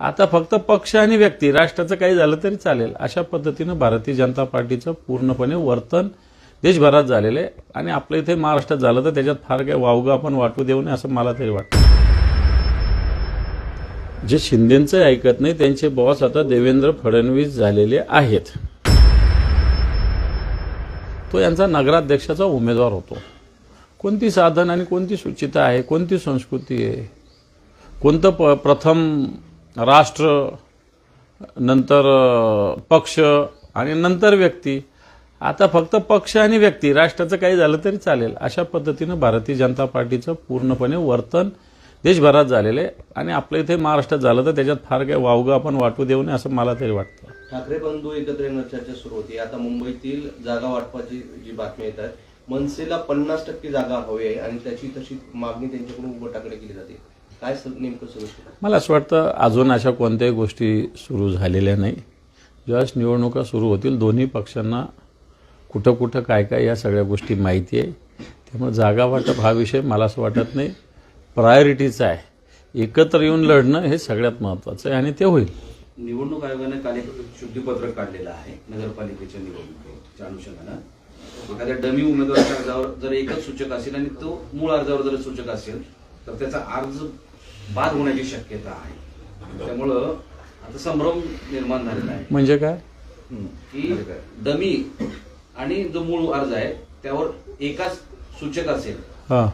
आता फक्त पक्ष आणि व्यक्ती राष्ट्राचं काही झालं तरी चालेल. अशा पद्धतीनं भारतीय जनता पार्टीचं पूर्णपणे वर्तन देशभरात झालेलं आहे. आणि आपल्या इथे महाराष्ट्रात झालं तर त्याच्यात फार काही वावगं आपण वाटू देऊ नये असं मला तरी वाटतं. जे शिंदेचं ऐकत नाही त्यांचे बॉस आता देवेंद्र फडणवीस झालेले आहेत. तो यांचा नगराध्यक्षाचा उमेदवार होतो. कोणती साधन आणि कोणती सुचिता आहे? कोणती संस्कृती आहे? कोणतं प प्रथम राष्ट्र नंतर पक्ष आणि नंतर व्यक्ती. आता फक्त पक्ष आणि व्यक्ती राष्ट्राचं काही झालं तरी चालेल. अशा पद्धतीनं भारतीय जनता पार्टीचं पूर्णपणे वर्तन देशभरात झालेलं आहे. आणि आपल्या इथे महाराष्ट्रात झालं तर त्याच्यात फार काही वावगं आपण वाटू देऊ नये असं मला तरी वाटतं. ठाकरे बंधू एकत्र येण्याची चर्चा सुरू होती. आता मुंबईतील जागा वाटपाची जी बातमी येत आहे मनसेला पन्नास टक्के जागा हवी आहे आणि त्याची तशी मागणी त्यांच्याकडून गटाकडे केली जाते. काय नेमकं सुरू? मला असं वाटतं अजून अशा कोणत्याही गोष्टी सुरू झालेल्या नाही. ज्यावेळेस निवडणुका सुरू होतील दोन्ही पक्षांना कुठं कुठं काय काय या सगळ्या गोष्टी माहिती आहे. त्यामुळे जागा वाटप हा विषय मला असं वाटत नाही. प्रायोरिटीचा आहे. एकत्र येऊन लढणं हे सगळ्यात महत्त्वाचं आहे आणि ते होईल. निवडणूक आयोगाने काल एक शुद्धीपत्रक काढलेलं आहे नगरपालिकेच्या निवडणुकीच्या अनुषंगानं. एखाद्या डमी उमेदवाराच्या अर्जावर जर एकच सूचक असेल आणि तो मूळ अर्जावर जर सूचक असेल तर त्याचा अर्ज बाद होण्याची शक्यता आहे. त्यामुळं आता संभ्रम निर्माण झालेला आहे. म्हणजे काय? की डमी आणि जो मूळ अर्ज आहे त्यावर एकाच सूचक असेल हां.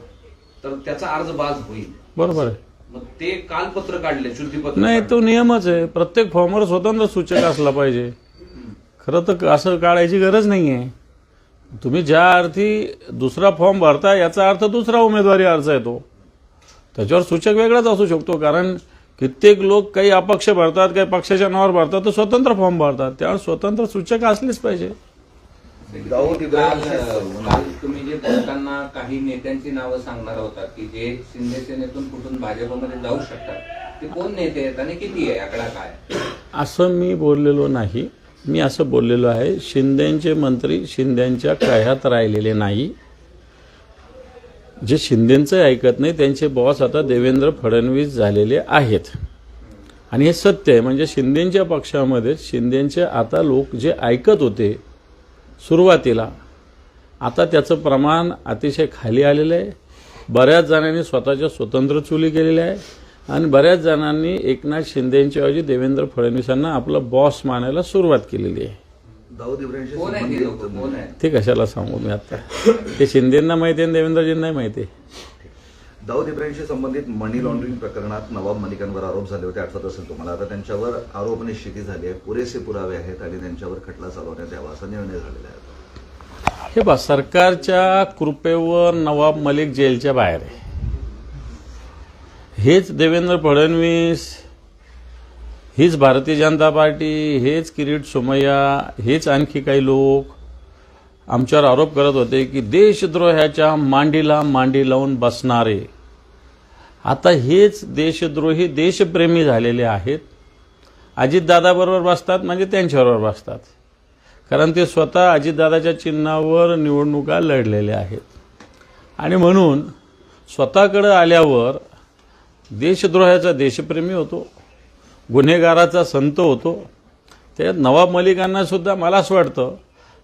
तर त्याचा अर्ज बाद होईल. बरोबर आहे. मग ते काल पत्र काढले शुद्धीपत्र नाही तो नियमच आहे. प्रत्येक फॉर्मवर स्वतंत्र सूचक असला पाहिजे. खरं तर असं काढायची गरज नाही आहे तुम्ही ज्या अर्थी दुसरा फॉर्म भरता याचा अर्थ दुसरा उमेदवारी अर्ज आहे तो. त्याच्यावर सूचक वेगळाच असू शकतो कारण कित्येक लोक काही अपक्ष भरतात काही पक्षाच्या नावावर भरतात तर स्वतंत्र फॉर्म भरतात. त्यावेळेस स्वतंत्र सूचक असलेच पाहिजे. दाऊद काल इब्राहिम काल तुम्ही जे बोलताना काही नेत्यांची नावं सांगणार होता की जे शिंदे सेनेतून कुठून भाजपमध्ये जाऊ शकतात ते कोण नेते आहेत आणि किती आहे आकडा काय? असं मी बोललेलो नाही. मी असं बोललेलो आहे शिंदेचे मंत्री शिंदेच्या कह्यात राहिलेले नाही. जे शिंदेंचं ऐकत नाही त्यांचे बॉस आता देवेंद्र फडणवीस झालेले आहेत. आणि हे सत्य आहे म्हणजे शिंदेंच्या पक्षामध्ये शिंदेंचे आता लोक जे ऐकत होते सुरुवातीला आता त्याचं प्रमाण अतिशय खाली आलेलं आहे. बऱ्याच जणांनी स्वतःच्या स्वतंत्र चुली केलेल्या आहे आणि बऱ्याच जणांनी एकनाथ शिंदेंच्याऐवजी देवेंद्र फडणवीसांना आपलं बॉस मानायला सुरुवात केलेली आहे. दाऊद इब्राहिमशी ते कशाला सांगू मी आता? ते शिंदेंना माहिती आहे आणि देवेंद्रजींना माहिती आहे. दाऊद इब्राहिमशी संबंधित मनी लॉन्ड्रिंग प्रकरणात नवाब मलिकांवर आरोप झाले होते आठवत असेल तुम्हाला. आता त्यांच्यावर आरोप निश्चिती झाली आहे पुरेसे पुरावे आहेत आणि त्यांच्यावर खटला चालवण्यात यावा असा निर्णय झालेला आहे हे बा सरकारच्या कृपेवर नवाब मलिक जेलच्या बाहेर आहे. हेच देवेंद्र फडणवीस हीच भारतीय जनता पार्टी हेच किरीट सोमय्या हेच आणखी काही लोक आमच्यावर आरोप करत होते की देशद्रोहाच्या मांडीला मांडी लावून बसणारे. आता हेच देशद्रोही देशप्रेमी झालेले आहेत. अजितदादाबरोबर बसतात म्हणजे त्यांच्याबरोबर बसतात. कारण ते स्वतः अजितदादाच्या चिन्हावर निवडणुका लढलेल्या आहेत. आणि म्हणून स्वतःकडं आल्यावर देशद्रोहाचा देशप्रेमी होतो. गुन्हेगाराचा संत होतो. ते नवाब मलिकांना सुद्धा मला असं वाटतं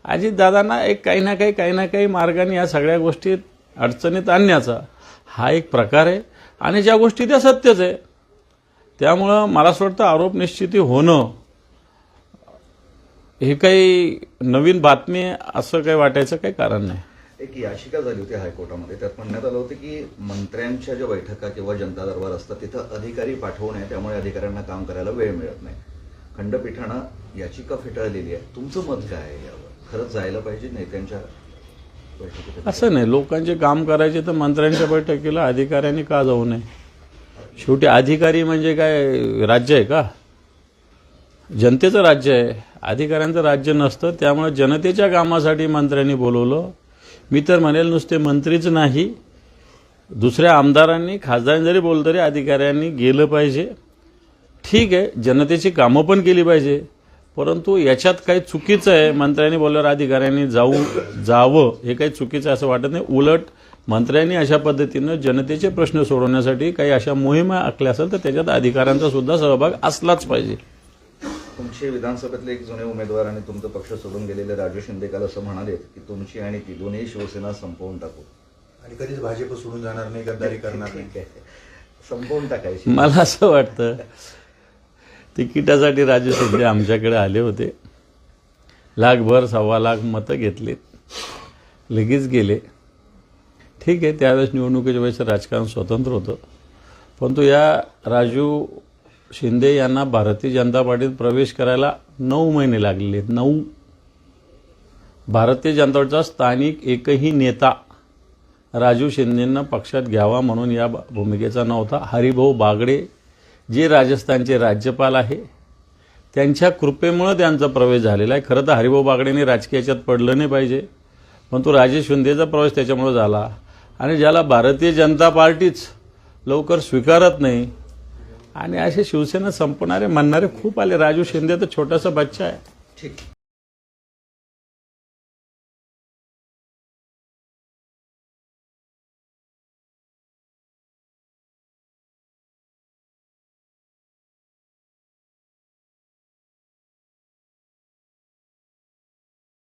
अजितदादांना एक काही ना काही काही ना काही मार्गाने या सगळ्या गोष्टी अडचणीत आणण्याचा हा एक प्रकार आहे. आणि ज्या गोष्टी त्या सत्यच आहे. त्यामुळं मला असं वाटतं आरोप निश्चिती होणं हे काही नवीन बातमी असं काही वाटायचं काही कारण नाही. एक याचिका झाली होती हायकोर्टामध्ये. त्यात म्हणण्यात आलं होतं की मंत्र्यांच्या ज्या बैठका किंवा जनता दरबार असतात तिथं अधिकारी पाठवू नये त्यामुळे अधिकाऱ्यांना काम करायला वेळ मिळत नाही. खंडपीठानं याचिका फेटाळलेली आहे. तुमचं मत काय आहे यावर? खरंच जायला पाहिजे नेत्यांच्या बैठकीत? असं नाही. लोकांचे काम करायचे तर मंत्र्यांच्या बैठकीला अधिकाऱ्यांनी का जाऊ नये? शेवटी अधिकारी म्हणजे काय? राज्य आहे का? जनतेचं राज्य आहे. अधिकाऱ्यांचं राज्य नसतं. त्यामुळे जनतेच्या कामासाठी मंत्र्यांनी बोलवलं. मी तर म्हणेल नुसते मंत्रीच नाही. दुसऱ्या आमदारांनी खासदारांनी जरी बोललं तरी अधिकाऱ्यांनी गेलं पाहिजे. ठीक आहे जनतेची कामं पण केली पाहिजे. परंतु याच्यात काही चुकीचं आहे. मंत्र्यांनी बोलल्यावर अधिकाऱ्यांनी जाऊ जावं हे काही चुकीचं असं वाटत नाही. उलट मंत्र्यांनी अशा पद्धतीनं जनतेचे प्रश्न सोडवण्यासाठी काही अशा मोहिमा आखल्या असेल तर त्याच्यात अधिकाऱ्यांचा सुद्धा सहभाग असलाच पाहिजे. तुमचे विधानसभेतले एक जुने उमेदवार आणि तुमचा पक्ष सोडून गेलेले राजू शिंदे काल असं म्हणाले की तुमची आणि ती दोन्ही शिवसेना संपवून टाकू. आणि कधीच भाजप सोडून जाणार नाही गद्दारी करणार नाही. संपवून टाकायची. मला असं वाटतं तिकिटासाठी राजू शिंदे आमच्याकडे आले होते. लाखभर सव्वा लाख मतं घेतलीत. लगेच गेले. ठीक आहे त्यावेळेस निवडणुकीच्या वेळेस राजकारण स्वतंत्र होतं. परंतु या राजू शिंदे यांना भारतीय जनता पार्टीत प्रवेश करायला नऊ महिने लागलेले आहेत. नऊ. भारतीय जनता पार्टीचा स्थानिक एकही नेता राजू शिंदेंना पक्षात घ्यावा म्हणून या भूमिकेचा नव्हता. हरिभाऊ बागडे जे राजस्थानचे राज्यपाल आहे त्यांच्या कृपेमुळं त्यांचा प्रवेश झालेला आहे. खरं तर हरिभाऊ बागडेने राजकीय याच्यात पडलं नाही पाहिजे पण तो राजेश शिंदेचा प्रवेश त्याच्यामुळं झाला. आणि ज्याला भारतीय जनता पार्टीच लवकर स्वीकारत नाही आणि असे शिवसेना संपणारे म्हणणारे खूप आले. राजू शिंदे तर छोटासा बच्चा आहे. ठीक.